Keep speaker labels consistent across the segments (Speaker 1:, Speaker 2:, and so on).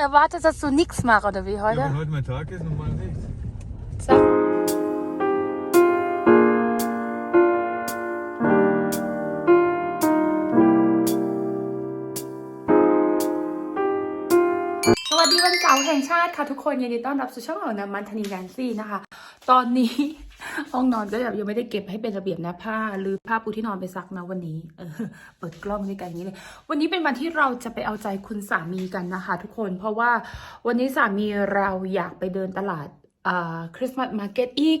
Speaker 1: erwartet, dass du nichts machst, oder wie
Speaker 2: Ja,
Speaker 1: heute?
Speaker 2: wenn heute mein Tag ist, normal nicht.
Speaker 1: Sag. Sawasdi สวัสดีวันเสาร์แห่งชาติค่ะทุกคนยินดีต้อนรับสู่ช่องของน้ำมันธนีแนนซี่นะคะ ตอนนี้ ห้องนอนก็แบบยังไม่ได้เก็บให้เป็นระเบียบนะผ้าหรือผ้าปูที่นอนไปซักนะวันนี้ เออ เปิดกล้องด้วยกันอย่างนี้เลย วันนี้เป็นวันที่เราจะไปเอาใจคุณสามีกันนะคะ ทุกคน เพราะว่าวันนี้สามีเราอยากไปเดินตลาดอ่าคริสต์มาสมาร์เก็ตอีก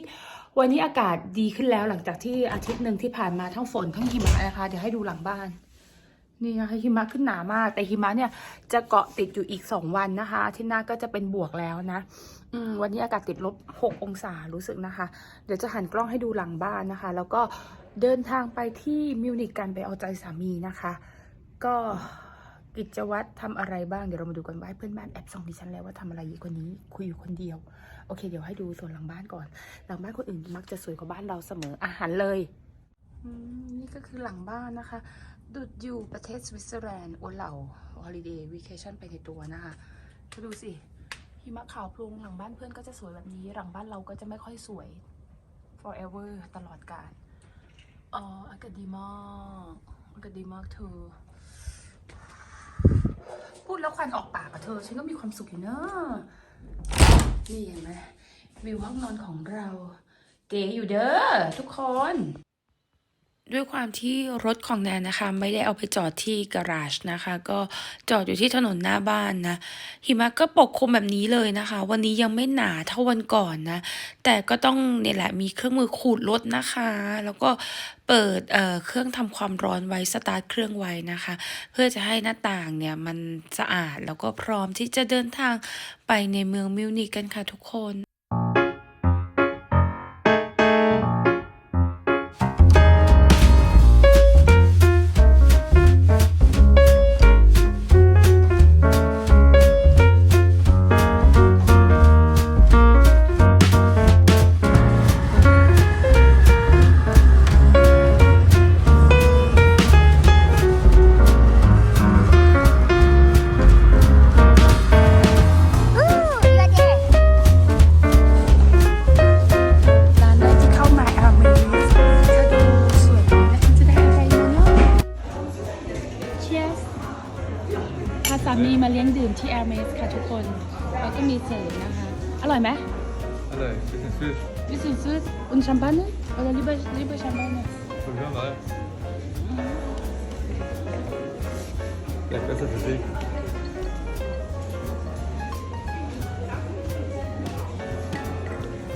Speaker 1: วันนี้อากาศดีขึ้นแล้วหลังจากที่อาทิตย์หนึ่งที่ผ่านมาทั้งฝนทั้งหิมะนะคะ เดี๋ยวให้ดูหลังบ้าน นี่นะคะหิมะขึ้นหนามาก แต่หิมะเนี่ยจะเกาะติดอยู่อีกสองวันนะคะที่หน้าก็จะเป็นบวกแล้วนะ อืมวันนี้อากาศติดลบหกองศารู้สึกนะคะ เดี๋ยวจะหันกล้องให้ดูหลังบ้านนะคะ แล้วก็เดินทางไปที่มิวนิกกันไปเอาใจสามีนะคะ ก็กิจวัตรทำอะไรบ้างเดี๋ยวเรามาดูกันว่าเพื่อนบ้านแอบส่องดิฉันแล้วว่าทำอะไรอยู่คนนี้คุยอยู่คนเดียว โอเค เดี๋ยวให้ดูส่วนหลังบ้านก่อน หลังบ้านคนอื่นมักจะสวยกว่าบ้านเราเสมออาหารเลยนี่ก็คือหลังบ้านนะคะ ดุดอยู่ประเทศสวิตเซอร์แลนด์โอเหล่าฮอลิเดย์วีเคชั่นไปในตัวนะคะก็ดูสิหิมะขาวพลุงหลังบ้านเพื่อนก็จะสวยแบบนี้ หลังบ้านเราก็จะไม่ค่อยสวย forever ตลอดกาลอ๋ออากาศดีมากอากาศดีมากเธอ พูดแล้วควันออกปากอะเธอ ฉันก็มีความสุขอยู่เนอะนี่เห็นไหมวิวห้องนอนของเรา เก๋อยู่เด้อทุกคน ด้วยความที่รถของแนนนะคะ ไม่ได้เอาไปจอดที่การาจนะคะ ก็จอดอยู่ที่ถนนหน้าบ้านนะ หิมะก็ปกคลุมแบบนี้เลยนะคะ วันนี้ยังไม่หนาเท่าวันก่อนนะ แต่ก็ต้องเนี่ยแหละมีเครื่องมือขูดรถนะคะ แล้วก็เปิดเอ่อเครื่องทำความร้อนไว้สตาร์ทเครื่องไว้นะคะ เพื่อจะให้หน้าต่างเนี่ยมันสะอาดแล้วก็พร้อมที่จะเดินทางไปในเมืองมิวนิกกันค่ะทุกคน มีมาเลี้ยงดื่มที่อาร์เมสค่ะทุกคน แล้วก็มีเสิร์ฟนะคะ อร่อยไหม
Speaker 2: Alter, bisschen süß.
Speaker 1: Bisschen süß und Champagner? Oder lieber, lieber Champagner?
Speaker 2: Probier mal. Vielleicht besser für dich.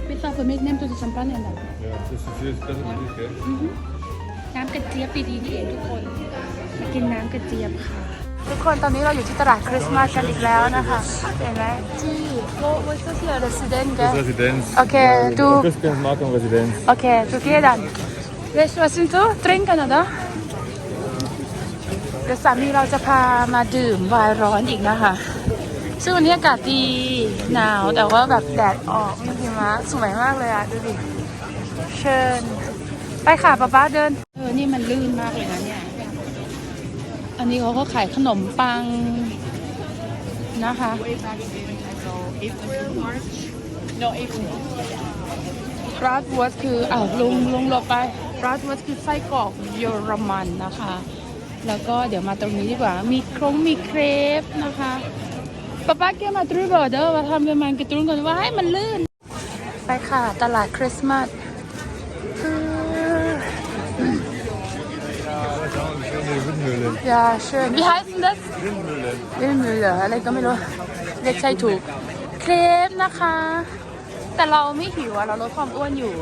Speaker 1: Bitte für mich nimmst du die Champagner dann.
Speaker 2: Ja, bisschen süß, besser für dich, gell?
Speaker 1: น้ำกระเจี๊ยบดีๆนี่เองทุกคนมากินน้ำกระเจี๊ยบค่ะ ทุกคนตอนนี้เราอยู่ที่ตลาดคริสต์มาสกันอีกแล้วนะคะเห็นไหมที่โวโวสเซียเรสซิเดนต์
Speaker 2: Das Residenz.
Speaker 1: Okay, du.
Speaker 2: Christian Markham Residenz.
Speaker 1: Okay, du geh dann. Weißt du, was sind so? Trinken, oder? เดี๋ยวสามีเราจะพามาดื่มไวน์ร้อนอีกนะคะ ซึ่งวันนี้อากาศดีหนาวแต่ว่าแบบแดดออกมีหิมะสวยมากเลยอะ ดูดิ เชิญ ไปค่ะป๊าป๊าเดิน เออ นี่มันลื่นมากเลยนะเนี่ย อันนี้เขาก็ขายขนมปังนะคะราดวัสคืออ้าวลุงลุงหลบไปราดวัสคือไส้กรอกเยอรมันนะคะ แล้วก็เดี๋ยวมาตรงนี้ดีกว่า มีครงมีเครปนะคะป๊าป๊าแกมาตรูบอเดอร์ว่าทำเป็นมันกระตุ้นกันว่าให้มันลื่น ไปค่ะ ตลาดคริสต์มาสคือ
Speaker 2: Ja, schau mal, wie schön die Windmühle.
Speaker 1: ยาเชิญ Wie heißt denn das
Speaker 2: Windmühle.
Speaker 1: วิลมือเหรออะไรก็ไม่รู้เรียกใช่ถูก เครปนะคะ แต่เราไม่หิวอะเราลดความอ้วนอยู่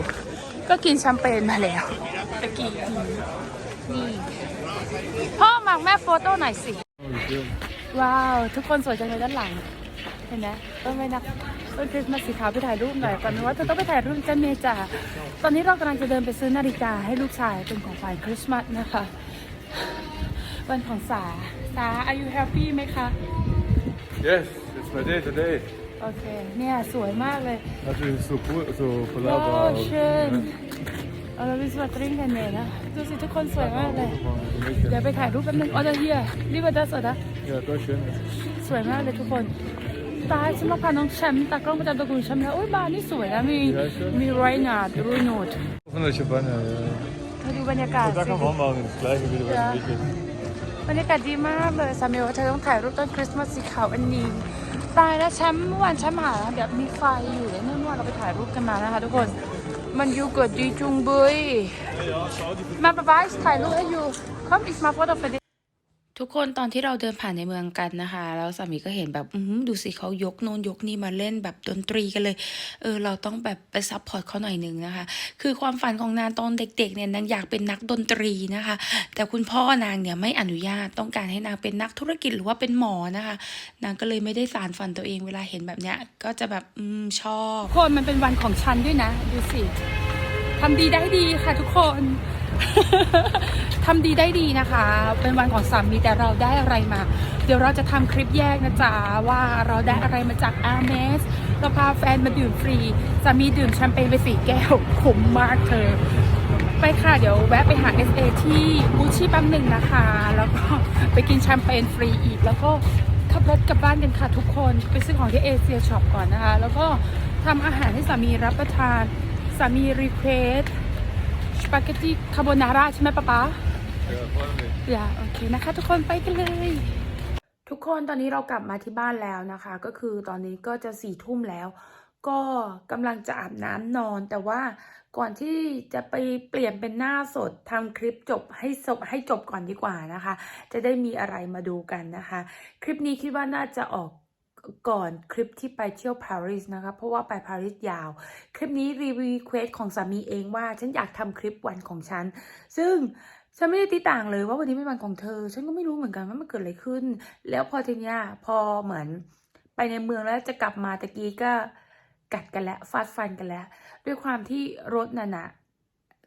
Speaker 1: ก็กินแชมเปญมาแล้วตะกี้นี่ พ่อหมักแม่โฟโต้หน่อยสิ
Speaker 2: Oh, wie schön.
Speaker 1: ว้าว ทุกคนสวยจังเลยด้านหลัง เห็นไหมต้นไม้นักต้นคริสต์มาสสีขาวไปถ่ายรูปหน่อยก่อนว่าเธอต้องไปถ่ายรูปจันเมจ่าตอนนี้เรากำลังจะเดินไปซื้อนาฬิกาให้ลูกชายเป็นของขวัญคริสต์มาสนะคะ วันของสา สา are you happy ไหมคะ
Speaker 2: Yes, it's my day today.
Speaker 1: โอเค เนี่ย สวยมากเลย
Speaker 2: Natürlich so cool, so
Speaker 1: ว้าว
Speaker 2: Palaver.
Speaker 1: เชิญเอาเราไปสวัสดริงกันเนี่ยนะ ดูสิทุกคนสวยมากเลย เดี๋ยวไปถ่ายรูปแป๊บนึงอ๋อเดี๋ยวเฮียรีบมาดัสเหรอ
Speaker 2: Ja, das schön.
Speaker 1: สวยมากเลยทุกคน ตายฉันต้องพาน้องแชมป์ตากล้องประจำตระกูลแชมป์แล้วโอ้ยบ้านนี่สวยนะ มี มีไรนาดรูโนด
Speaker 2: Wunderschöne Banner, ja.
Speaker 1: เธอดูบรรยากาศ
Speaker 2: Da
Speaker 1: สิ
Speaker 2: kann man auch machen, das gleiche wie du
Speaker 1: Ja.
Speaker 2: beim Weg ist.
Speaker 1: บรรยากาศดีมากเลยสามีว่าเธอต้องถ่ายรูปต้นคริสต์มาสสีขาวอันนี้ตายแล้วแชมป์เมื่อวานแชมป์หาแบบมีไฟอยู่แล้วเนื่อว่าเราไปถ่ายรูปกันมานะคะทุกคนมันอยู่เกิดดีจุงเบยมาประบายถ่ายรูปให้อยู่คอมอิส ทุกคนตอนที่เราเดินผ่านในเมืองกันนะคะ แล้วสามีก็เห็นแบบดูสิเขายกโน้นยกนี่มาเล่นแบบดนตรีกันเลย เออเราต้องแบบไปซัพพอร์ตเขาหน่อยนึงนะคะ คือความฝันของนางตอนเด็กๆเนี่ยนางอยากเป็นนักดนตรีนะคะ แต่คุณพ่อนางเนี่ยไม่อนุญาตต้องการให้นางเป็นนักธุรกิจหรือว่าเป็นหมอนะคะ นางก็เลยไม่ได้สารฝันตัวเองเวลาเห็นแบบเนี้ยก็จะแบบอืมชอบคนมันเป็นวันของฉันด้วยนะ ดูสิทำดีได้ดีค่ะทุกคน ทำดีได้ดีนะคะ เป็นวันของสามีแต่เราได้อะไรมา เดี๋ยวเราจะทำคลิปแยกนะจ๊ะว่าเราได้อะไรมาจากอาร์เมสเราพาแฟนมาดื่มฟรีสามีดื่มแชมเปญไปสี่แก้วคุ้มมากเธอ ไปค่ะเดี๋ยวแวะไปหา SA ที่บูชี่แป๊บหนึ่งนะคะ แล้วก็ไปกินแชมเปญฟรีอีก แล้วก็ขับรถกลับบ้านกันค่ะทุกคนไปซื้อของที่เอเชียช็อปก่อนนะคะ แล้วก็ทำอาหารให้สามีรับประทานสามีรีเควสสปาเกตตีคาโบนาร่าใช่ไหมป๊าป๊า อย่าโอเคนะคะ ทุกคนไปกันเลย ทุกคนตอนนี้เรากลับมาที่บ้านแล้วนะคะ ก็คือตอนนี้ก็จะสี่ทุ่มแล้ว ก็กำลังจะอาบน้ำนอน แต่ว่าก่อนที่จะไปเปลี่ยนเป็นหน้าสดทำคลิปจบให้จบให้จบก่อนดีกว่านะคะ จะได้มีอะไรมาดูกันนะคะ คลิปนี้คิดว่าน่าจะออก ก่อนคลิปที่ไปเที่ยวปารีสนะคะ เพราะว่าไปปารีสยาว คลิปนี้รีวิวเควสของสามีเองว่าฉันอยากทำคลิปวันของฉัน ซึ่งฉันไม่ได้ติต่างเลยว่าวันนี้เป็นวันของเธอ ฉันก็ไม่รู้เหมือนกันว่ามันเกิดอะไรขึ้น แล้วพอทีเนี้ยพอเหมือนไปในเมืองแล้วจะกลับมาตะกี้ก็กัดกันแล้วฟาดฟันกันแล้ว ด้วยความที่รถน่ะนะ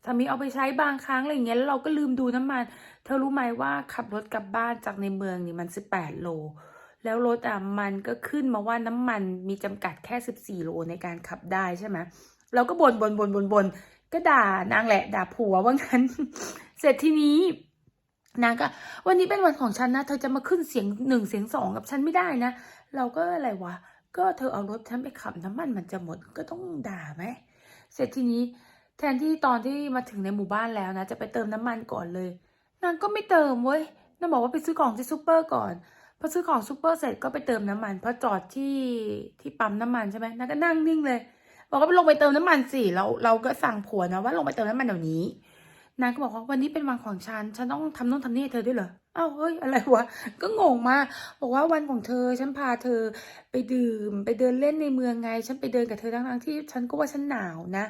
Speaker 1: สามีเอาไปใช้บางครั้งอะไรเงี้ยแล้วเราก็ลืมดูน้ำมัน เธอรู้ไหมว่าขับรถกลับบ้านจากในเมืองนี่มัน18โล แล้วรถอะมันก็ขึ้นมาว่าน้ำมันมีจำกัดแค่ 14 โลในการขับได้ใช่ไหมเราก็บนบนบนบนบนก็ด่านางแหละ ด่าผัวว่างั้น เสร็จทีนี้นางก็ วันนี้เป็นวันของฉันนะ เธอจะมาขึ้นเสียงหนึ่งเสียงสองกับฉันไม่ได้นะ เราก็อะไรวะ ก็เธอเอารถฉันไปขับน้ำมันมันจะหมดก็ต้องด่าไหม เสร็จทีนี้ แทนที่ตอนที่มาถึงในหมู่บ้านแล้วนะ จะไปเติมน้ำมันก่อนเลย นางก็ไม่เติมเว้ย นางบอกว่าไปซื้อของที่ซูเปอร์ก่อน พอซื้อของซูเปอร์เสร็จก็ไปเติมน้ำมันพอจอดที่ที่ปั๊มน้ำมันใช่ไหมนางก็นั่งนิ่งเลยบอกว่าไปลงไปเติมน้ำมันสิเราเราก็สั่งผัวนะว่าลงไปเติมน้ำมันเดี๋ยวนี้นางก็บอกว่าวันนี้เป็นวันของฉัน ฉันต้องทำโน่นทำนี่ให้เธอด้วยเหรออ้าวเฮ้ยอะไรวะ ก็งงมาบอกว่าวันของเธอ ฉันพาเธอไปดื่ม ไปเดินเล่นในเมืองไง ฉันไปเดินกับเธอทั้งๆที่ ฉันก็ว่าฉันหนาวนะ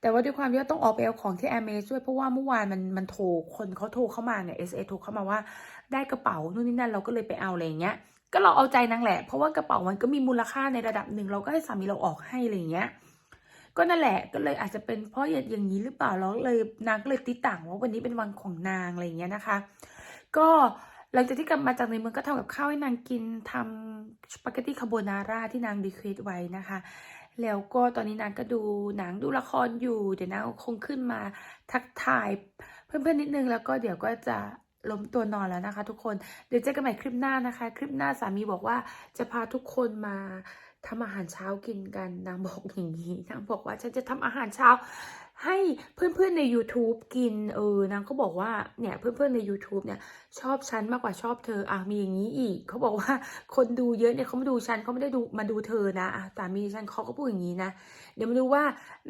Speaker 1: แต่ว่าด้วยความที่ว่าต้องออกไปเอาของที่แอร์เมสด้วยเพราะว่าเมื่อวานมันมันโทรคนเขาโทรเข้ามาเนี่ย SA โทรเข้ามาว่า ได้กระเป๋านู่นนี่นั่นเราก็เลยไปเอาอะไรเงี้ย ก็เราเอาใจนางแหละ เพราะว่ากระเป๋ามันก็มีมูลค่าในระดับหนึ่งเราก็ให้สามีเราออกให้อะไรเงี้ย ก็นั่นแหละก็เลยอาจจะเป็นเพราะอย่างนี้หรือเปล่าแล้วเลยนางก็เลยติดต่างว่าวันนี้เป็นวันของนางอะไรเงี้ยนะคะ ก็หลังจากที่กลับมาจากในเมืองก็ทำกับข้าวให้นางกินทำสปาเกตตี้คาโบนาร่าที่นางรีเควสไว้นะคะ แล้วก็ตอนนี้นางก็ดูหนังดูละครอยู่ เดี๋ยวนางคงขึ้นมาทักทายเพื่อนๆนิดนึงแล้วก็เดี๋ยวก็จะ ล้มตัวนอนแล้วนะคะ ทุกคน เดี๋ยวเจอกันใหม่คลิปหน้านะคะ คลิปหน้าสามีบอกว่าจะพาทุกคนมาทำอาหารเช้ากินกัน นางบอกอย่างนี้ นางบอกว่าฉันจะทำอาหารเช้า ให้เพื่อนๆใน YouTube กินเออนางก็บอกว่าเนี่ยเพื่อนๆใน YouTube เนี่ยชอบฉันมากกว่าชอบเธออะมีอย่างนี้อีกเขาบอกว่าคนดูเยอะเนี่ยเขามาดูฉันเขาไม่ได้ดูมาดูเธอนะอะสามีฉันเขาก็พูดอย่างนี้นะ เดี๋ยวมาดูว่า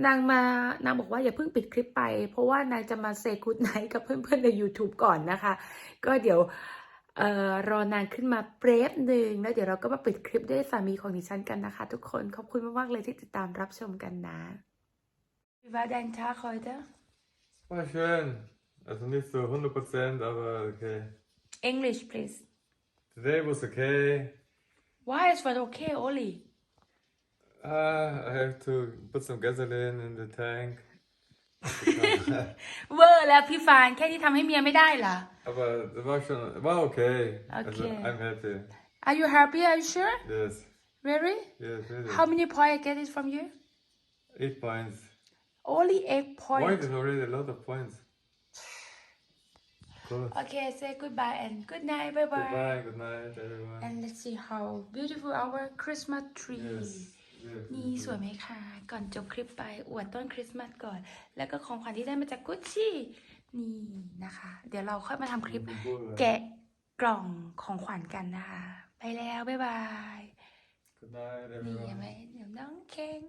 Speaker 1: นางมานางบอกว่าอย่าเพิ่งปิดคลิปไป เพราะว่านางจะมาเซกุดไนกับเพื่อนๆใน YouTube ก่อนนะคะ ก็เดี๋ยวเอ่อรอนางขึ้นมาเปรบหนึ่งแล้วเดี๋ยวเราก็มาปิดคลิปด้วยสามีของดิฉันกันนะคะ ทุกคนขอบคุณมากๆเลยที่ติดตามรับชมกันนะ Wie war dein Tag heute?
Speaker 2: War schön. Also nicht so 100%, aber okay.
Speaker 1: English, please.
Speaker 2: Today was okay.
Speaker 1: Why is it okay, Oli?
Speaker 2: Uh, I have to put some gasoline in the tank.
Speaker 1: เวอร์แล้วพี่ฟานแค่ที่ทำให้เมียไม่ได้เหรอ
Speaker 2: aber das war schon, war okay. Also
Speaker 1: Okay.
Speaker 2: I'm happy.
Speaker 1: Are you happy? Are you sure?
Speaker 2: Yes.
Speaker 1: Really?
Speaker 2: Yes, really.
Speaker 1: How many points I get it from you?
Speaker 2: Eight points.
Speaker 1: Only eight
Speaker 2: Point
Speaker 1: points.
Speaker 2: is already a lot of points. Good.
Speaker 1: โอเค say goodbye and good night bye bye
Speaker 2: Goodbye, good night, everyone.
Speaker 1: and let's see how beautiful our Christmas tree
Speaker 2: Yes. yes,
Speaker 1: นี่สวยไหมคะ ก่อนจบคลิปไปอวดต้นคริสต์มาสก่อน แล้วก็ของขวัญที่ได้มาจากกุชชี่นี่นะคะ เดี๋ยวเราค่อยมาทำคลิป
Speaker 2: Good.
Speaker 1: แกะกล่องของขวัญกันนะคะ ไปแล้ว บ๊ายบาย
Speaker 2: Good night,
Speaker 1: นี่
Speaker 2: everyone.
Speaker 1: เห็นไหมเดี๋ยวน้องเค้ง